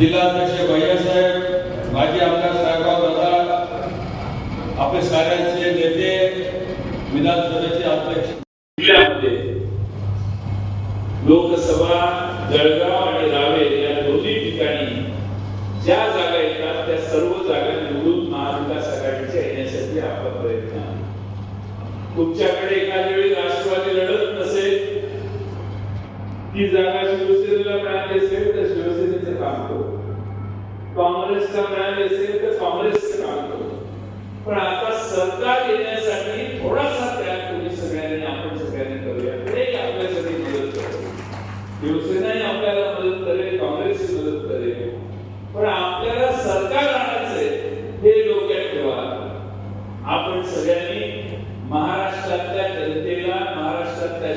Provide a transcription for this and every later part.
जिल्हाध्यक्ष भैयासाहेब माजी आमदार साहेबराव दादा आपले साऱ्यांचे नेते विधानसभेचे अध्यक्ष लोकसभा जळगाव आणि रावे या दोन्ही ठिकाणी ज्या जागा येतात त्या सर्व जागा निवडून महाविकास आघाडीच्या येण्यासाठी आपला प्रयत्न आहे. तुमच्याकडे एखाद्या वेळी राष्ट्रवादी लढत नसेल ती जागा शिवसेनेला मिळाली असेल तर शिवसेनेचं काम काँग्रेसचा काँग्रेसला मिळाली असेल तर काँग्रेस काम पण आता सरकार येण्यासाठी थोडासा त्याग तुम्ही सगळ्यांनी आपण सगळ्यांनी करूया. ते आपल्यासाठी मदत करेल. शिवसेनाही आपल्याला मदत करेल काँग्रेस मदत करेल. पण आपल्याला सरकार आणायचंय हे डोक्यात ठेवा. आपण सगळ्यांनी महाराष्ट्रातल्या जनतेला महाराष्ट्रातल्या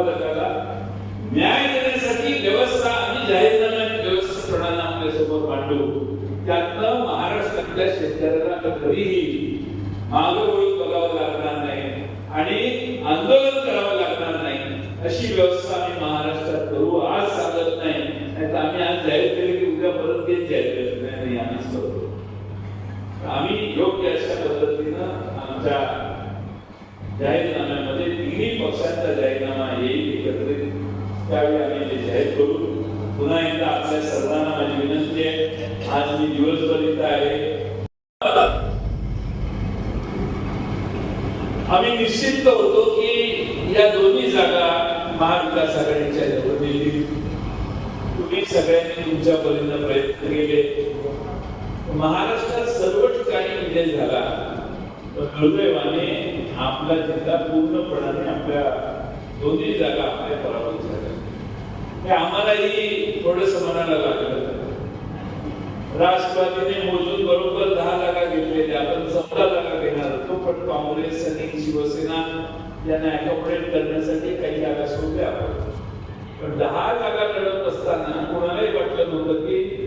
दूध उत्पादकाला न्याय देण्यासाठी व्यवस्था आणि जाहीरनामा जाहीरनाम्यात व्यवस्थापनानं आपल्यासमोर मांडू. त्यातनं महाराष्ट्रातल्या शेतकऱ्याला कधीही मागं वळून बघावं लागणार नाही आणि आंदोलन करावं लागणार नाही. अशी व्यवस्था आम्ही महाराष्ट्रात करू आज सांगत नाही. नाहीतर आम्ही आज जाहीर केले की उद्या परत घेत जाहीर करत नाही नाही, आम्हीच करतो. आम्ही योग्य अशा पद्धतीनं आमच्या जाहीरनाम्यामध्ये तिन्ही पक्षांचा जाहीरनामा येईल एकत्रित. त्यावेळी आम्ही ते जाहीर करू. पुन्हा एकदा आपल्या सर्वांना माझी विनंती आहे. आज मी दिवसभर इथं आहे. आम्ही निश्चित होतो की या दोन्ही जागा महाविकास आघाडीच्या निवडणुकीत तुम्ही सगळ्यांनी तुमच्या परीनं प्रयत्न केले. महाराष्ट्रात सर्व ठिकाणी विजय झाला. पण दुर्दैवाने आपला जिल्हा पूर्णपणाने आपल्या दोन्ही जागा आपल्या पराभूत झाल्या. हे आम्हालाही थोडस मनाला लागलं. राष्ट्रवादीने मोजून बरोबर दहा जागा घेतलेल्या आपण चौदा जागा घेणार होतो पण काँग्रेस आणि शिवसेना यांना अकोमोडेट करण्यासाठी काही जागा सोडल्या पण दहा जागा लढत असताना कोणालाही वाटलं नव्हतं की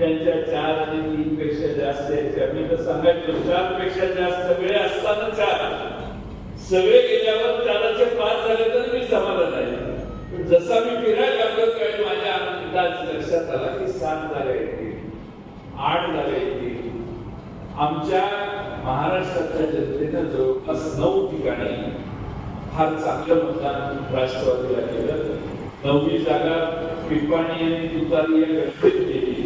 यांच्या चार आणि तीन पेक्षा जास्त यायच्या मी तर सांगायचो चारपेक्षा जास्त सगळे असताना चार. सगळे गेल्यावर चाराचे पाच झाले तर मी समाधान आहे. पण जसा मी फिरायला लागलो त्यावेळी माझ्या अंदाज लक्षात आला की सात जागा येतील आठ जागा येतील आमच्या महाराष्ट्रातल्या जनतेनं जवळपास नऊ ठिकाणी फार चांगलं मतदान राष्ट्रवादीला केलं. नववी जागा पिपाणी आणि तुतारी या गटरीत गेली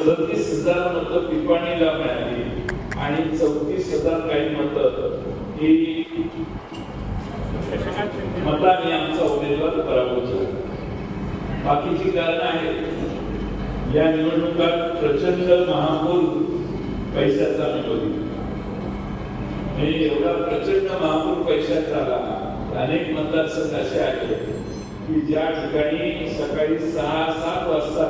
सदतीस हजार मतं पिपाणीला मिळाली. आणि चौतीस हजार काही मतं ही मतांनी आमचा उमेदवार पराभूत झाला. बाकीची कारण आहेत. या निवडणुकात प्रचंड महापूर पैशाचा मी म्हणजे एवढा प्रचंड महापूर पैशाचा आला अनेक मतदारसंघ असे आहेत की ज्या ठिकाणी सकाळी सहा सात वाजता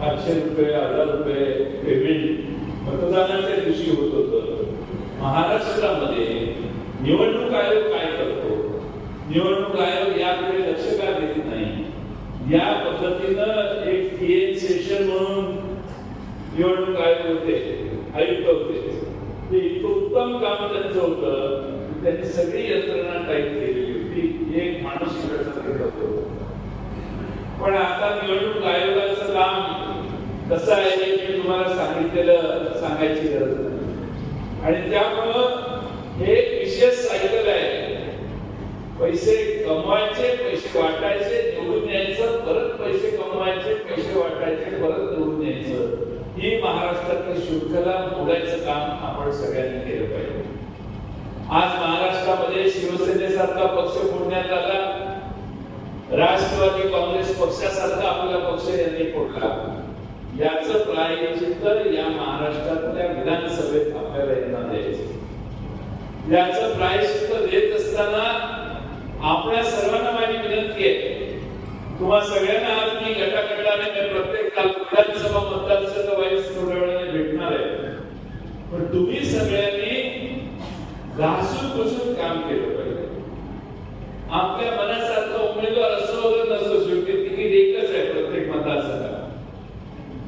पाचशे रुपये हजार रुपये पेमेंट. मतदानाच्या दिवशी होत होतं. महाराष्ट्रामध्ये निवडणूक आयोग काय करतो? निवडणूक आयोग याकडे लक्ष का देत नाही? या पद्धतीनं एक टीएन सेशन म्हणून निवडणूक आयोग होते आयुक्त होते. ते इतकं उत्तम काम त्यांचं होतं त्यांनी सगळी यंत्रणा टाईप केली होती एक माणूस इकडचा करत होतो पण आता निवडणूक आयोगाचं काम कसं आहे हे मी तुम्हाला सांगितलेलं सांगायची गरज नाही. आणि त्यामुळं हे विशेष सायकल आहे. पैसे कमवायचे पैसे वाटायचे निवडून यायचं परत पैसे कमवायचे पैसे वाटायचे परत निवडून यायचं ही महाराष्ट्रातली शृंखला मोडायचं काम आपण सगळ्यांनी केलं पाहिजे. आज महाराष्ट्रामध्ये शिवसेनेसारखा पक्ष फोडण्यात आला. राष्ट्रवादी काँग्रेस पक्षासारखा आपला पक्ष यांनी फोडला. याच प्रायचित्त या महाराष्ट्रातल्या विधानसभेत आपल्याला यांना द्यायचं. याच प्रायश्चित्त देत असताना आपल्या सर्वांना माझी विनंती आहे. तुम्हा सगळ्यांना आज मी गटागटाने प्रत्येक काल विधानसभा मतदारसंघ वाईस थोड्या वेळाने भेटणार आहे. पण तुम्ही सगळ्यांनी घासून बसून काम केलं पाहिजे. आपल्या मनाचा उमेदवार असो वगैरे नसो शेवटी तिकीट एकच आहे प्रत्येक मतदारसंघात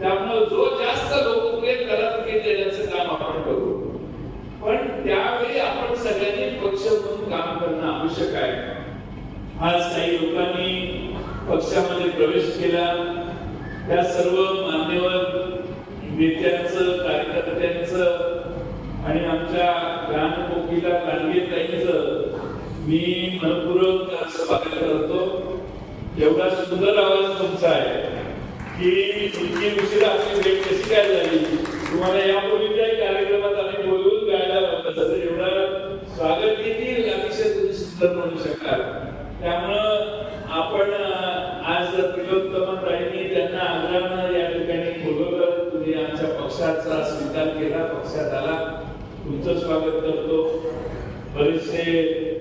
त्यामुळे जो जास्त लोकप्रिय त्याला तिकीट देण्याचं काम आपण करू पण त्यावेळी आपण सगळ्यांनी पक्ष म्हणून काम करणं आवश्यक आहे. आज काही लोकांनी पक्षामध्ये प्रवेश केला. त्या सर्व मान्यवर नेत्यांचं कार्यकर्त्यांचं आणि आमच्या लहान कोकिला ताईंचं मी मनपूर्वक स्वागत करतो. एवढा सुंदर आवाज तुमचा आहे की इतकी उशिरा आपली भेट कशी काय झाली? तुम्हाला यापूर्वी काय त्यामुळं आपण आज त्रिलोत्तम राईंनी त्यांना आग्रहानं या ठिकाणी बोलवलं तुम्ही आमच्या पक्षाचा स्वीकार केला पक्षात आला. तुमचं स्वागत करतो. बरेचसे